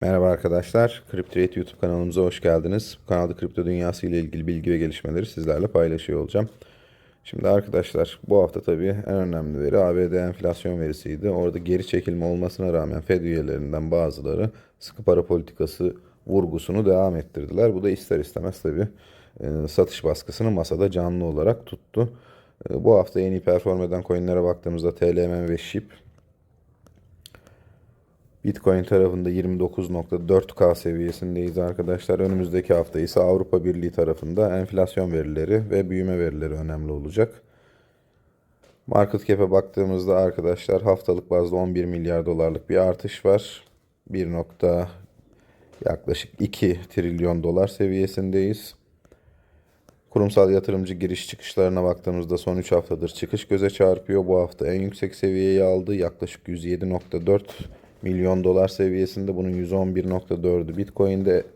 Merhaba arkadaşlar. CryptoRate YouTube kanalımıza hoş geldiniz. Bu kanalda kripto dünyası ile ilgili bilgi ve gelişmeleri sizlerle paylaşıyor olacağım. Şimdi arkadaşlar bu hafta tabii en önemli veri ABD enflasyon verisiydi. Orada geri çekilme olmasına rağmen Fed üyelerinden bazıları sıkı para politikası vurgusunu devam ettirdiler. Bu da ister istemez tabii e, satış baskısını masada canlı olarak tuttu. E, Bu hafta en iyi perform eden coinlere baktığımızda TLM ve SHIB Bitcoin tarafında 29.4K seviyesindeyiz arkadaşlar. Önümüzdeki hafta ise Avrupa Birliği tarafında enflasyon verileri ve büyüme verileri önemli olacak. Market cap'e baktığımızda arkadaşlar haftalık bazda 11 milyar dolarlık bir artış var. 1. nokta yaklaşık 2 trilyon dolar seviyesindeyiz. Kurumsal yatırımcı giriş çıkışlarına baktığımızda son 3 haftadır çıkış göze çarpıyor. Bu hafta en yüksek seviyeyi aldı. Yaklaşık 107.4 milyon dolar seviyesinde. Bunun 111.4'ü Bitcoin'de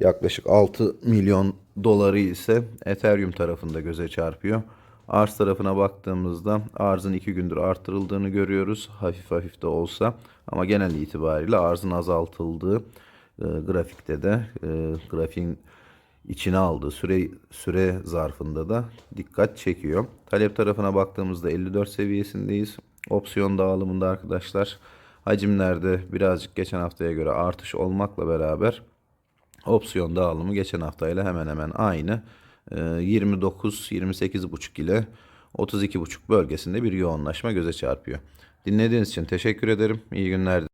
yaklaşık 6 milyon doları ise Ethereum tarafında göze çarpıyor. Arz tarafına baktığımızda arzın 2 gündür arttırıldığını görüyoruz. Hafif hafif de olsa ama genel itibariyle arzın azaltıldığı e, grafikte de e, grafiğin içine aldığı süre süre zarfında da dikkat çekiyor. Talep tarafına baktığımızda 54 seviyesindeyiz. Opsiyon dağılımında arkadaşlar hacimlerde birazcık geçen haftaya göre artış olmakla beraber opsiyon dağılımı geçen haftayla hemen hemen aynı. Ee, 29-28,5 ile 32,5 bölgesinde bir yoğunlaşma göze çarpıyor. Dinlediğiniz için teşekkür ederim. İyi günler.